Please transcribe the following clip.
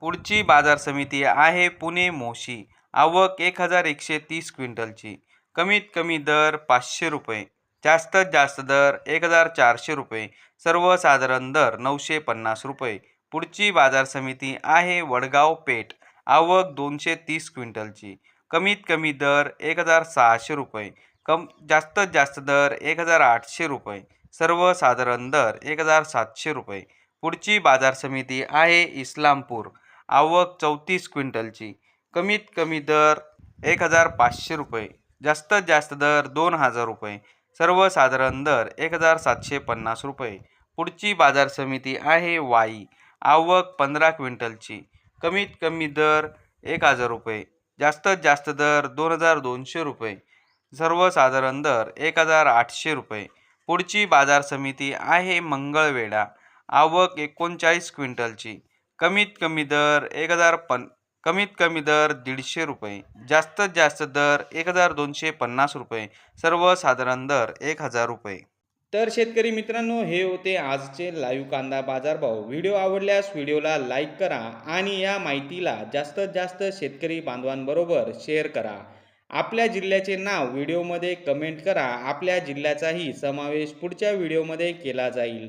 पुढची बाजार समिती आहे पुणे मोशी. आवक एक हजार एकशे तीस क्विंटलची. कमीत कमी दर पाचशे रुपये. जास्तीत जास्त दर एक हजार चारशे रुपये. सर्वसाधारण दर नऊशे पन्नास रुपये. पुढची बाजार समिती आहे वडगाव पेठ. आवक दोनशे तीस क्विंटलची. कमीत कमी दर एक हजार सहाशे रुपये. कम जास्तीत जास्त दर एक हजार आठशे रुपये. सर्वसाधारण दर एक हजार सातशे रुपये. पुढची बाजार समिती आहे इस्लामपूर. आवक चौतीस क्विंटलची. कमीत कमी दर एक हजार पाचशे रुपये. जास्तीत जास्त दर दोन हजार रुपये. सर्वसाधारण दर एक हजार सातशे पन्नास रुपये. पुढची बाजार समिती आहे वाई. आवक पंधरा क्विंटलची. कमीत कमी दर एक हजार रुपये. जास्तीत जास्त दर दोन हजार दोनशे रुपये. सर्वसाधारण दर एक हजार आठशे रुपये. पुढची बाजार समिती आहे मंगळवेढा. आवक एकोणचाळीस क्विंटलची. कमीत कमी दर एक हजार पन कमीत कमी दर दीडशे रुपये जास्तीत जास्त दर एक हजार दोनशे पन्नास रुपये सर्वसाधारण दर एक हजार रुपये. तर शेतकरी मित्रांनो हे होते आजचे लाईव्ह कांदा बाजारभाव. व्हिडिओ आवडल्यास व्हिडिओला लाईक करा आणि या माहितीला जास्तीत जास्त शेतकरी बांधवांबरोबर शेअर करा. आपल्या जिल्ह्याचे नाव व्हिडिओमध्ये कमेंट करा. आपल्या जिल्ह्याचाही समावेश पुढच्या व्हिडिओमध्ये केला जाईल.